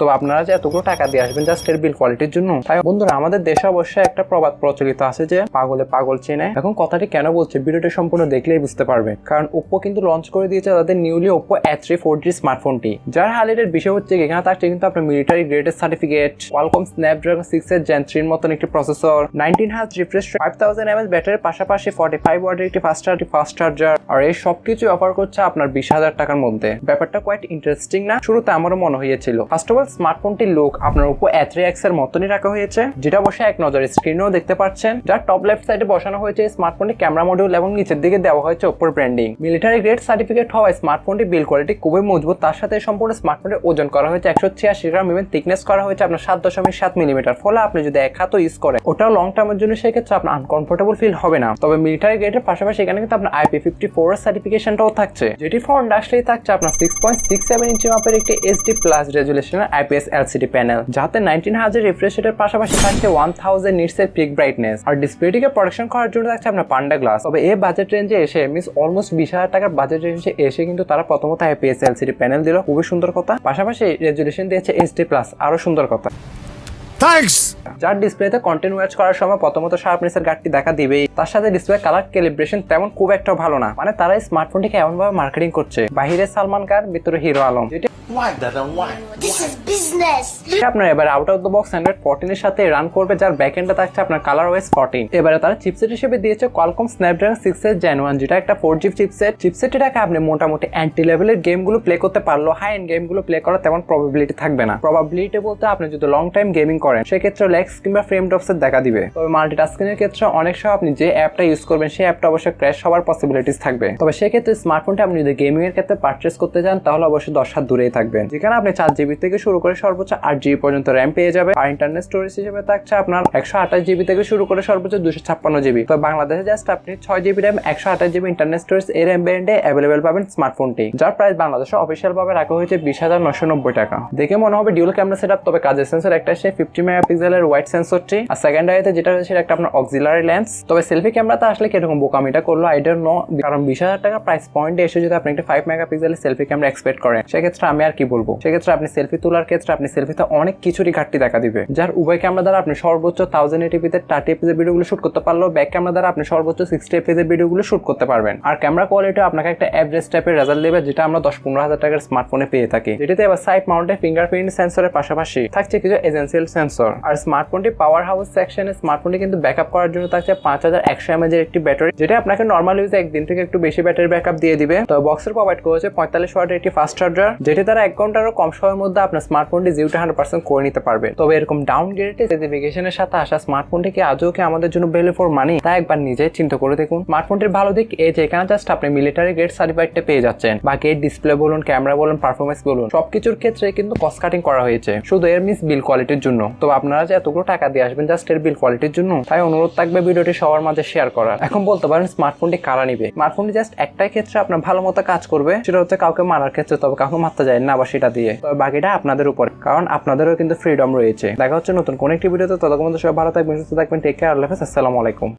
তো আপনারা যে এতগুলো টাকা দিয়ে আসবেন জাস্ট এর বিল কোয়ালিটির জন্য, তাই বন্ধুরা আমাদের দেশে অবশ্যই একটা প্রবাদ প্রচলিত আছে যে পাগলে পাগল চেনে। এখন কথাটি কেন বলছে ভিডিওটি সম্পূর্ণ দেখলেই বুঝতে পারবে। কারণ ওপ্পো কিন্তু লঞ্চ করে দিয়েছে তাদের newly Oppo A three four G স্মার্টফোনটি যার হাইলাইটের বিষয় হচ্ছে এখানে থাকছে কিন্তু আপনার মিলিটারি গ্রেডের সার্টিফিকেট ওয়ালকম স্ন্যাপড্রাগন সিক্স এর জেন থ্রির মতন একটি প্রসেসর নাইনটিন হাজ রিফ্রেশ ফাইভ থাউজেন্ড এমএস ব্যাটারির পাশাপাশি ফর্টি ফাইভ ওয়াটের একটি ফাস্ট চার্জ ফাস্ট চার্জার আর এই সবকিছু অফার করছে আপনার বিশ হাজার টাকার মধ্যে। ব্যাপারটা কোয়াইট ইন্টারেস্টিং না? শুরুতে আমারও মনে হয়েছিল। ফার্স্ট অফ অল স্মার্টফোনটির লুক আপনার উপর এথ্রি এক্সের মতনই রাখা হয়েছে, যেটা বসে এক নজরে স্ক্রিনেও দেখতে পাচ্ছেন। যার টপ লেফট সাইডে বসানো হয়েছে স্মার্টফোনটি ক্যামেরা মডিউল এবং নিচের দিকে দেওয়া হয়েছে ওপর ব্র্যান্ডিং মিলিটারি গ্রেড সার্টিফিকেট হওয়ায় স্মার্টফোনটি বিল কোয়ালিটি খুবই মজবুত। তার সাথে সম্পূর্ণ স্মার্টফোনের ওজন করা হয়েছে একশো ছিয়াশি গ্রাম। এবং থিকনেস করা হয়েছে আপনার সাত দশমিক সাত মিলিমিটার ফলে আপনি যদি এক হাতও ইউজ করেন, ওটাও লং টার্মের জন্য সেক্ষেত্রে আপনার আনকমফোর্টেবল ফিল হবে না। তবে মিলিটারি গ্রেডের পাশাপাশি এখানে কিন্তু আপনার আইপি ফিফটি ফোর সার্টিফিকেশনটাও থাকছে, যেটি ফোন আসলেই থাকছে আপনার six point six seven inch মাপের একটি এইচডি প্লাস রেজুলেশনের আইপিএস এলসিডি প্যানেল, যাতে নাইনটিন হাজার রিফ্রেশ রেটের পাশাপাশি থাকছে ওয়ান থাউজেন্ড নিটস এর পিক ব্রাইটনেস আর ডিসপ্লেটিকে প্রোডাকশন করার জন্য থাকছে আপনার পান্ডা গ্লাস তবে এই বাজেট রেঞ্জে এসে মিস অলমোস্ট বিশ হাজার টাকার বাজেট রেঞ্জে এসে কিন্তু তারা প্রথমত আইপিএস এলসিডি প্যানেল দিল। খুবই সুন্দর কথা। পাশাপাশি রেজুলেশন দিয়েছে এইচডি প্লাস আরও সুন্দর কথা। Thanks! যার ডিসপ্লেতে কন্টেন্ট ওয়াচ করার সময় প্রথমত শার্পনেসের ঘাটতি দেখা দিবেই। তার সাথে ডিসপ্লে কালার ক্যালিব্রেশন তেমন খুব একটা ভালো না। মানে তারা এই স্মার্টফোনটিকে এমন ভাবে মার্কেটিং করছে। বাহিরে সালমান খান ভিতরে হিরো আলম. আপনার এবার out of the box Android ফোরটিনের সাথে রান করবে যার ব্যাক এন্ডে থাকছে আপনার কালার ওয়েস ফোরটিন এবারে তারা চিপসেট হিসেবে দিয়েছে কলকম স্ন্যাপড্রাগন সিক্স এর জেন ওয়ান যেটা একটা ফোর জি চিপসেট চিপসেটটাকে আপনি মোটামুটি অ্যান্টি লেভেলের গেমগুলো প্লে করতে পারল হাই এন্ড গেমগুলো প্লে করার তেমন প্রবাবিলিটি থাকবে না। প্রবাবিলিটি বলতে আপনি যদি লং টাইম গেমিং করেন সেক্ষেত্রে লেক্স কিংবা ফ্রেম ড্রপসের দেখা দিবে। তবে মাল্টিটাস্কিংয়ের ক্ষেত্রে অনেক সময় আপনি যে অ্যাপটা ইউজ করবেন, সেই অ্যাপটা অবশ্যই ক্র্যাশ হওয়ার পসিবিলিটিস থাকবে। তবে সেক্ষেত্রে স্মার্টফোনটা আপনি যদি গেমিং এর ক্ষেত্রে পারচেস করতে চান, তাহলে অবশ্যই দশ হাত দূরেই থাকবেন। যেখানে আপনি চার জিবি থেকে শুরু করে সর্বোচ্চ আট জিবি পর্যন্ত র্যাম পেয়ে যাবে আর ইন্টারনেট স্টোরেজ হিসেবে থাকছে আপনার একশো আঠাশ জিবি থেকে শুরু করে সর্বোচ্চ দুশো ছাপ্পান্ন জিবি তো বাংলাদেশে জাস্ট আপনি ছয় জিবি র্যাম একশো আঠাশ জিবি ইন্টারনেট স্টোরেজ এর র্যাম ব্যান্ডে অ্যাভেলেবেল পাবেন স্মার্টফোনটি যার প্রাইস বাংলাদেশে অফিসিয়াল ভাবে রাখা হয়েছে বিশ হাজার নশো নব্বই টাকা। দেখে মনে হবে ডিউল ক্যামেরা সেট আপ তবে কাজের সেন্সর একটা, সে ফিফটি মেগাপিক্সেলের হোয়াইট সেন্সরটি আর সেকেন্ড আইতে যেটা রয়েছে সেটা একটা আপনার অক্সিলারি লেন্স তবে সেলফি ক্যামেরাতে আসলে কীরকম বোকামিটা করল আই ডোন্ট নো কারণ বিশ হাজার টাকা প্রাইস পয়েন্টে এসে যদি আপনি একটা ফাইভ মেগাপিক্সেলের সেলফি ক্যামেরা এক্সপেক্ট করেন, সেক্ষেত্রে আমি আর কি বলব? সেক্ষেত্রে আপনি সেলফি তোলার ক্ষেত্রে আপনি সেলফিতে অনেক কিছুরই ঘাটতি দেখা দিবে। যার উভয় ক্যামেরা দ্বারা আপনি সর্বোচ্চ থাউজেন্ড এটিপিতে থার্টি এপিসের ভিডিওগুলো শুট করতে পারলেও ব্যাক ক্যামেরা দ্বারা আপনি সর্বোচ্চ সিক্সটি এপিসের ভিডিওগুলো শুট করতে পারবেন। আর ক্যামেরা কোয়ালিটি আপনাকে একটা অ্যাভারেজ টাইপের রেজাল্ট দেবে, যেটা আমরা দশ পনেরো হাজার টাকার স্মার্টফোনে পেয়ে থাকি। যেটাতে এবার সাইড মাউন্টেড ফিঙ্গারপ্রিন্ট সেন্সরের পাশাপাশি থাকছে কিছু এজেন্সিয়াল সেন্সর আর স্মার্টফোনটি পাওয়ার হাউস সেকশনে স্মার্টফোনটি কিন্তু ব্যাকআপ করার জন্য থাকছে পাঁচ হাজার একশো এমএজ এর একটি ব্যাটারি যেটা আপনাকে নর্মাল ইউজে একদিন থেকে একটু বেশি ব্যাটারি ব্যাকআপ দিয়ে দিবে। তো বক্সের প্রোভাইড করেছে পঁয়তাল্লিশ ওয়াটের একটি ফাস্ট চার্জার যেটি তারা এক ঘন্টারও কম সময়ের মধ্যে আপনার স্মার্টফোনটি জিরো টু হান্ড্রেড পার্সেন্ট করে নিতে পারবে। তবে এরকম ডাউন স্পেসিফিকেশনের সাথে আসা স্মার্টফোনটি কি আজও কি আমাদের জন্য ভ্যালু ফর মানি তা একবার নিজে চিন্তা করে দেখুন। স্মার্টফোনটির ভালো দিক এই যে, এখানে জাস্ট আপনি মিলিটারি গ্রেড সার্টিফাইডটা পেয়ে যাচ্ছেন। বাকি ডিসপ্লে বলুন ক্যামেরা বলুন পারফরমেন্স বলুন, সবকিছুর ক্ষেত্রে কিন্তু কস্ট কাটিং করা হয়েছে। শুধু এর মিস বিল কোয়ালিটির জন্য। তো আপনারা যে এতগুলো টাকা দিয়ে আসবেন জাস্ট এর বিল কোয়ালিটির জন্য, তাই অনুরোধ থাকবে ভিডিওটি সবার মাঝে শেয়ার করার। এখন বলতে পারেন স্মার্টফোনটি কারা নিবে? স্মার্টফোনটি জাস্ট একটাই ক্ষেত্রে আপনার ভালো মতো কাজ করবে, সেটা হচ্ছে কাউকে মারার ক্ষেত্রে, তবে কাউকে মারতে যায় না আবার সেটা দিয়ে। তবে বাকিটা আপনাদের উপর, কারণ আপনাদেরও কিন্তু ফ্রিডম রয়েছে। দেখা হচ্ছে নতুন কোন একটি ভিডিওতে, ততক্ষণ সবাই ভালো থাকবেন, সুস্থ থাকবেন টেক কেয়ার আল্লাহ আসসালামু আলাইকুম।